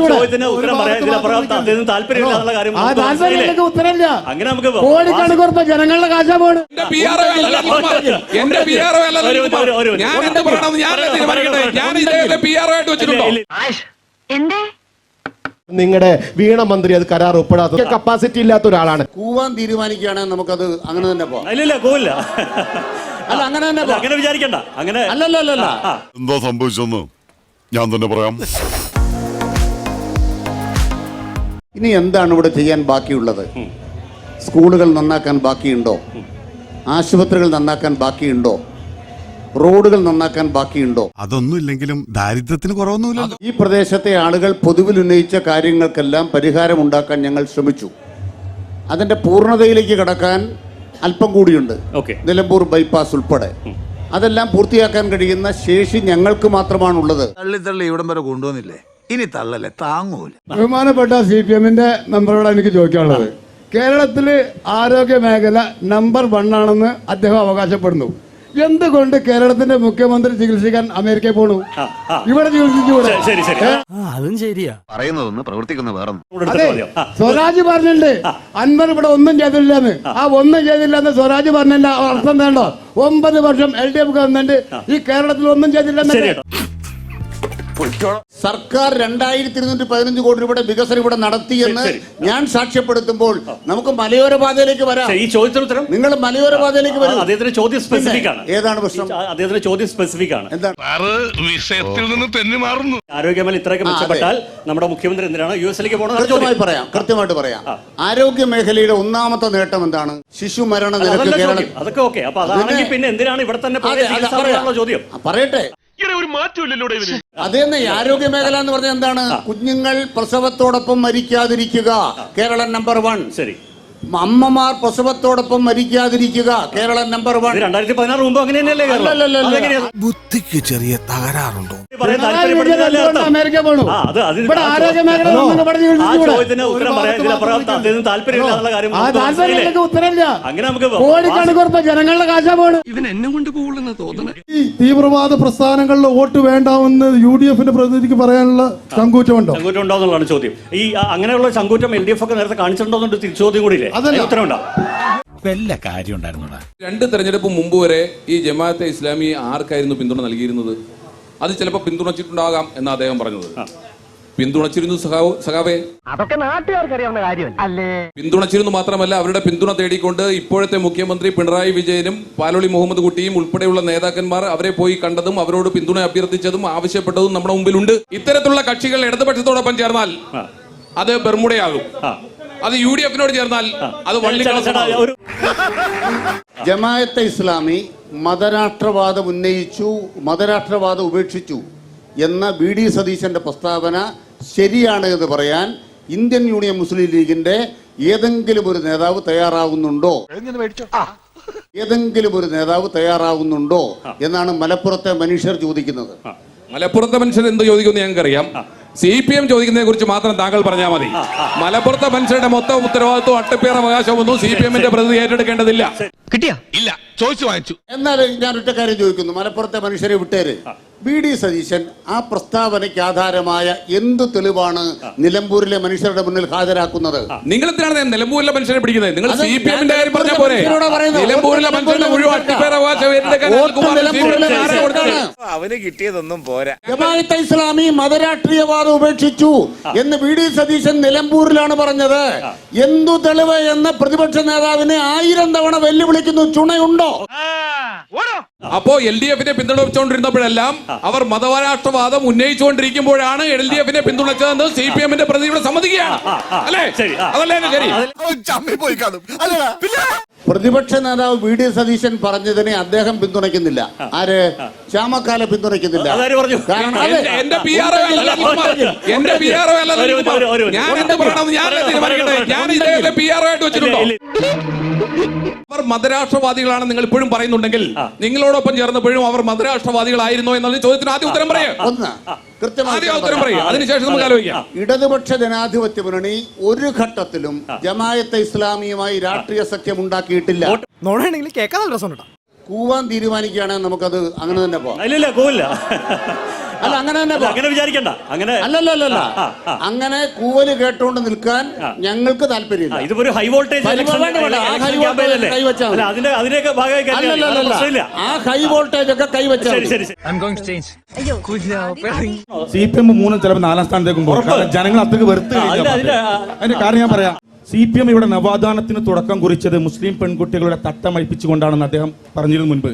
ചോദ്യത്തിന് ഉത്തരം താല്പര്യമില്ല എന്നുള്ള കാര്യം ഉത്തരമില്ല. അങ്ങനെ നമുക്ക് ഉറുപ്പ ജനങ്ങളുടെ കാശാ പോണ്. എന്റെ നിങ്ങളുടെ വീണ മന്ത്രി അത് കരാർ ഒപ്പിടാത്ത കപ്പാസിറ്റി ഇല്ലാത്ത ഒരാളാണ്. കൂവാൻ തീരുമാനിക്കുകയാണെങ്കിൽ നമുക്കത് അങ്ങനെ തന്നെ പോവാം. ഇല്ല പോവില്ല അല്ല അങ്ങനെ തന്നെ അങ്ങനെ വിചാരിക്കണ്ട. അങ്ങനെ അല്ലല്ലല്ല ആ, എന്താ സംഭവിച്ചെന്ന് ഞാൻ തന്നെ പറയാം. ഇനി എന്താണ് ഇവിടെ ചെയ്യാൻ ബാക്കിയുള്ളത്? സ്കൂളുകൾ നന്നാക്കാൻ ബാക്കിയുണ്ടോ? ആശുപത്രികൾ നന്നാക്കാൻ ബാക്കിയുണ്ടോ? റോഡുകൾ നന്നാക്കാൻ ബാക്കിയുണ്ടോ? അതൊന്നും ഇല്ലെങ്കിലും ദാരിദ്ര്യത്തിന് കുറവൊന്നുമില്ല ഈ പ്രദേശത്തെ ആളുകൾ പൊതുവിൽ ഉന്നയിച്ച കാര്യങ്ങൾക്കെല്ലാം പരിഹാരം ഉണ്ടാക്കാൻ ഞങ്ങൾ ശ്രമിച്ചു. അതിന്റെ പൂർണതയിലേക്ക് കടക്കാൻ അല്പം കൂടിയുണ്ട്. നിലമ്പൂർ ബൈപ്പാസ് ഉൾപ്പെടെ. അതെല്ലാം പൂർത്തിയാക്കാൻ കഴിയുന്ന ശേഷി ഞങ്ങൾക്ക് മാത്രമാണുള്ളത്. തള്ളി തള്ളി ഇവിടം വരെ കൊണ്ടുവന്നില്ലേ? ഇനി തള്ളല്ലേ താങ്ങൂല. ബഹുമാനപ്പെട്ട സി പി എമ്മിന്റെ മെമ്പറോട് എനിക്ക് ചോദിക്കാനുള്ളത്. കേരളത്തിൽ ആരോഗ്യ മേഖല നമ്പർ വൺ ആണെന്ന് അദ്ദേഹം അവകാശപ്പെടുന്നു. എന്തുകൊണ്ട് കേരളത്തിന്റെ മുഖ്യമന്ത്രി ചികിത്സിക്കാൻ അമേരിക്കയിൽ പോണു. ഇവിടെ ചികിത്സിച്ചുകൂടെ? അതും ശരിയാ? പറയുന്നതൊന്ന് പ്രവർത്തിക്കുന്ന വേറെ അതെ സ്വരാജ് പറഞ്ഞിട്ടുണ്ട്. അൻവർ ഇവിടെ ഒന്നും ചെയ്തില്ലെന്ന് ആ. ഒന്നും ചെയ്തില്ലെന്ന് സ്വരാജ് പറഞ്ഞതിന്റെ അർത്ഥം വേണ്ടോ ഒമ്പത് വർഷം എൽ ഡി എഫ് ഗവൺമെന്റ് ഈ കേരളത്തിൽ ഒന്നും ചെയ്തില്ലെന്ന് സർക്കാർ രണ്ടായിരത്തി ഇരുന്നൂറ്റി പതിനഞ്ച് കോടി രൂപയുടെ വികസനം ഇവിടെ നടത്തിയെന്ന് ഞാൻ സാക്ഷ്യപ്പെടുത്തുമ്പോൾ നമുക്ക് മലയോര പാതയിലേക്ക് വരാം. ഈ ചോദ്യത്തിന് ഉത്തരം? നിങ്ങൾ മലയോര പാതയിലേക്ക് വരാം. അദ്ദേഹത്തിന്റെ ചോദ്യം സ്പെസിഫിക് ആണ്. ഏതാണ് പ്രശ്നം? അദ്ദേഹത്തിന്റെ ചോദ്യം സ്പെസിഫിക് ആണ്. എന്താണ്? വിഷയത്തിൽ നിന്ന് തെന്നി മാറുന്നു. ആരോഗ്യമേഖല ഇത്രയൊക്കെ. മെച്ചപ്പെട്ടാൽ നമ്മുടെ മുഖ്യമന്ത്രി എന്തിനാണ് യു എസിലേക്ക് പോകുന്നത് കൃത്യമായി പറയാം കൃത്യമായിട്ട് പറയാം. ആരോഗ്യ മേഖലയുടെ ഒന്നാമത്തെ നേട്ടം എന്താണ്? ശിശു മരണ നിരക്ക് അതൊക്കെ ഓക്കെ. അപ്പൊ അതാണെങ്കിൽ പിന്നെ- എന്തിനാണ് ഇവിടെ തന്നെ ചോദ്യം. പറയട്ടെ. ഒരു പറയാം. അതേന്നെ ഈ ആരോഗ്യ മേഖല എന്ന് പറഞ്ഞാൽ എന്താണ്? കുഞ്ഞുങ്ങൾ പ്രസവത്തോടൊപ്പം മരിക്കാതിരിക്കുക. കേരളം നമ്പർ വൺ ശരി. അമ്മമാർ പ്രസവത്തോടൊപ്പം മരിക്കാതിരിക്കുക. കേരളം നമ്പർ വൺ രണ്ടായിരത്തി പതിനാറ് മുമ്പ് അങ്ങനെ തന്നെയല്ലേ? ബുദ്ധിക്ക് ചെറിയ തകരാറുണ്ടോ? അമേരിക്ക പോണു. ആ, അത് അതിന് ഇവിടെ ആ ആരോഗ്യ മേഖല ഹലോ. ഒന്നും ഇവിടെ ആ ചികിത്സിച്ചുകൂടെ? ചോദ്യത്തിന് ഉത്തരം പറയാൻ ഇതിലപ്പുറം അദ്ദേഹത്തിന് തീവ്രവാദ പ്രസ്ഥാനങ്ങളിലെ വോട്ട് വേണ്ടാമെന്ന് യു ഡി എഫിന്റെ പ്രതിനിധിക്ക് പറയാനുള്ള ചങ്കൂറ്റമുണ്ടോ? ചങ്കൂറ്റം ഉണ്ടോ എന്നുള്ളതാണ് ചോദ്യം. ഈ അങ്ങനെയുള്ള ചങ്കൂറ്റം എൽ ഡി എഫ് ഒക്കെ നേരത്തെ കാണിച്ചിട്ടുണ്ടോ എന്നൊരു ചോദ്യം കൂടി അതല്ല. ഉത്തരവുണ്ടോ വല്ല കാര്യം ഉണ്ടായിരുന്നോടാ രണ്ട് തെരഞ്ഞെടുപ്പ് മുമ്പ് വരെ ഈ ജമാഅത്തെ ഇസ്ലാമി ആർക്കായിരുന്നു പിന്തുണ നൽകിയിരുന്നത്? അത് ചിലപ്പോൾ പിന്തുണച്ചിട്ടുണ്ടാകാം എന്ന് അദ്ദേഹം പറഞ്ഞത്. പിന്തുണച്ചിരുന്നു സഖാവ് സഖാവേ. അതൊക്കെ നാട്ടുകാർക്ക് അറിയാവുന്ന കാര്യമല്ല? അല്ലേ? പിന്തുണച്ചിരുന്നു മാത്രമല്ല അവരുടെ പിന്തുണ തേടിക്കൊണ്ട് ഇപ്പോഴത്തെ മുഖ്യമന്ത്രി പിണറായി വിജയനും പാലോളി മുഹമ്മദ് കുട്ടിയും ഉൾപ്പെടെയുള്ള നേതാക്കന്മാർ അവരെ പോയി കണ്ടതും അവരോട് പിന്തുണ അഭ്യർത്ഥിച്ചതും ആവശ്യപ്പെട്ടതും നമ്മുടെ മുമ്പിലുണ്ട്. ഇത്തരത്തിലുള്ള കക്ഷികൾ ഇടതുപക്ഷത്തോടൊപ്പം ചേർന്നാൽ അത് ബെർമുടയാകും അത് യു ഡി എഫിനോട് ചേർന്നാൽ അത് ജമായത്തെ ഇസ്ലാമി മതരാഷ്ട്രവാദം ഉന്നയിച്ചു മതരാഷ്ട്രവാദം ഉപേക്ഷിച്ചു എന്ന ബി ഡി സതീശന്റെ പ്രസ്താവന ശരിയാണ് എന്ന് പറയാൻ ഇന്ത്യൻ യൂണിയൻ മുസ്ലിം ലീഗിന്റെ ഏതെങ്കിലും ഒരു നേതാവ് തയ്യാറാകുന്നുണ്ടോ ഏതെങ്കിലും ഒരു നേതാവ് തയ്യാറാകുന്നുണ്ടോ എന്നാണ് മലപ്പുറത്തെ മനുഷ്യർ ചോദിക്കുന്നത്. മലപ്പുറത്തെ മനുഷ്യർ എന്ത് ചോദിക്കുന്നു ഞങ്ങൾക്കറിയാം. സി പി എം ചോദിക്കുന്നതിനെ കുറിച്ച് മാത്രം താങ്കൾ പറഞ്ഞാൽ മതി. മലപ്പുറത്തെ മനുഷ്യരുടെ മൊത്തം ഉത്തരവാദിത്വം അട്ടപ്പേർ അവകാശമൊന്നും സി പി എമ്മിന്റെ പ്രതിനിധി ഏറ്റെടുക്കേണ്ടതില്ല കിട്ടിയാ? ഇല്ല ചോദിച്ചു വാങ്ങിച്ചു. എന്നാൽ ഞാൻ ഒറ്റ കാര്യം ചോദിക്കുന്നു. മലപ്പുറത്തെ മനുഷ്യരെ വിട്ടേര്. ബി ഡി സതീശൻ ആ പ്രസ്താവനയ്ക്ക് ആധാരമായ എന്ത് തെളിവാണ് നിലമ്പൂരിലെ മനുഷ്യരുടെ മുന്നിൽ ഹാജരാക്കുന്നത്? നിങ്ങൾ എന്തിനാണ് നിലമ്പൂരിലെ മനുഷ്യരെ പിടിക്കുന്നത്? നിങ്ങൾ സി പി എമ്മിന്റെ കാര്യം പറഞ്ഞ പോലെ. പോരെ നിലമ്പൂരിലെ പറയുന്നത്. നിലമ്പൂരിലെ മനുഷ്യരുടെ മുഴുവൻ അട്ടിപ്പേർ അവകാശം അവന് കിട്ടിയതൊന്നും പോരാ. ജമാഅത്തെ ഇസ്ലാമി മതരാഷ്ട്രീയവാദം ഉപേക്ഷിച്ചു എന്ന് വി ഡി സതീശൻ നിലമ്പൂരിലാണ് പറഞ്ഞത്. എന്തു തെളിവ് എന്ന് പ്രതിപക്ഷ നേതാവിനെ ആയിരം തവണ വെല്ലുവിളിക്കുന്നു. ചുണയുണ്ടോ? അപ്പോ എൽ ഡി എഫിനെ പിന്തുണച്ചുകൊണ്ടിരുന്നപ്പോഴെല്ലാം അവർ മതപരാഷ്ട്രവാദം ഉന്നയിച്ചുകൊണ്ടിരിക്കുമ്പോഴാണ് എൽ ഡി എഫിനെ പിന്തുണച്ചതെന്ന് സി പി എമ്മിന്റെ പ്രതിയുടെ സമ്മതിക്കുകയാണ്. അല്ലേ. അതല്ലേ ശരി? പ്രതിപക്ഷ നേതാവ് വി ഡി സതീശൻ പറഞ്ഞതിനെ അദ്ദേഹം പിന്തുണയ്ക്കുന്നില്ല. ആര്? ശ്യാമക്കാല പിന്തുണയ്ക്കുന്നില്ല? കാരണം. എന്റെ- പി ആർ. എന്റെ പി ആർ ഞാൻ എന്ത് ഞാൻ തീരുമാനിക്കട്ടെ? ഞാൻ ഇദ്ദേഹത്തെ പി ആർ ഒ ആയിട്ട് വെച്ചിട്ടുണ്ടോ? അവർ മതരാഷ്ട്രവാദികളാണ് നിങ്ങൾ ഇപ്പോഴും പറയുന്നുണ്ടെങ്കിൽ നിങ്ങളോടൊപ്പം ചേർന്നപ്പോഴും അവർ മതരാഷ്ട്രവാദികളായിരുന്നോ എന്നുള്ള ചോദ്യത്തിന് ആദ്യം ഉത്തരം പറയാം. ഒന്ന് കൃത്യമായി ആദ്യം ഉത്തരം പറയും. അതിനുശേഷം നമുക്ക് ആലോചിക്കാം. ഇടതുപക്ഷ ജനാധിപത്യ മുന്നണി ഒരു ഘട്ടത്തിലും ജമായത്തെ ഇസ്ലാമിയുമായി രാഷ്ട്രീയ സഖ്യം ഉണ്ടാക്കിയിട്ടില്ല. നോടാണെങ്കിൽ കേൾക്കാൻ കൂവാൻ തീരുമാനിക്കുകയാണെങ്കിൽ നമുക്കത് അങ്ങനെ തന്നെ പോവാം. ഇല്ല പോവില്ല അല്ല അങ്ങനെ തന്നെ അങ്ങനെ വിചാരിക്കണ്ട. അങ്ങനെ അല്ലല്ലല്ല. അങ്ങനെ കൂവൽ കേട്ടുകൊണ്ട് നിൽക്കാൻ ഞങ്ങൾക്ക് താല്പര്യം താല്പര്യമില്ല ഇതിപ്പോ ഒരു ഹൈ വോൾട്ടേജ്. ആ ഹൈ വോൾട്ടേജ് ഒക്കെ കൈവച്ചാൽ സി പി എം മൂന്നും ചിലപ്പോൾ നാലാം സ്ഥാനത്തേക്കും പോകും. കാരണം ജനങ്ങൾ അത്രയ്ക്ക് വെറുത്ത് അതിന്റെ- കാരണം ഞാൻ പറയാം. സി പി എം ഇവിടെ നവാദാനത്തിന് തുടക്കം കുറിച്ചത് മുസ്ലിം പെൺകുട്ടികളുടെ തട്ടമഴിപ്പിച്ചുകൊണ്ടാണെന്ന് അദ്ദേഹം പറഞ്ഞിരുന്നു മുൻപ്.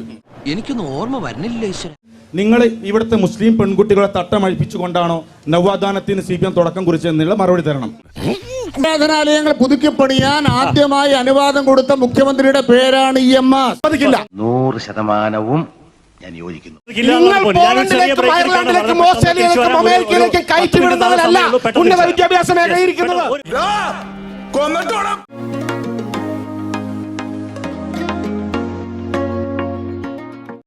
എനിക്കൊന്നും ഓർമ്മ വരുന്നില്ല ഈശ്വര. നിങ്ങൾ ഇവിടുത്തെ മുസ്ലിം പെൺകുട്ടികളെ തട്ടമഴിപ്പിച്ചുകൊണ്ടാണോ നവ്വാദാനത്തിന് സി പി എം തുടക്കം കുറിച്ചതെന്നുള്ള മറുപടി തരണം. ആരാധനാലയങ്ങൾ പുതുക്കി പണിയാൻ ആദ്യമായി അനുവാദം കൊടുത്ത മുഖ്യമന്ത്രിയുടെ പേരാണ് ഇ എം എസ് സാധിക്കില്ല. നൂറ് ശതമാനവും ഞാൻ യോജിക്കുന്നു. നിങ്ങൾ അപ്പോൾ പോളണ്ടിലേക്കും അയർലൻഡിലേക്കും ഓസ്ട്രേലിയയിലേക്കും അമേരിക്കയിലേക്കും ഉന്നത വിദ്യാഭ്യാസ മേഖല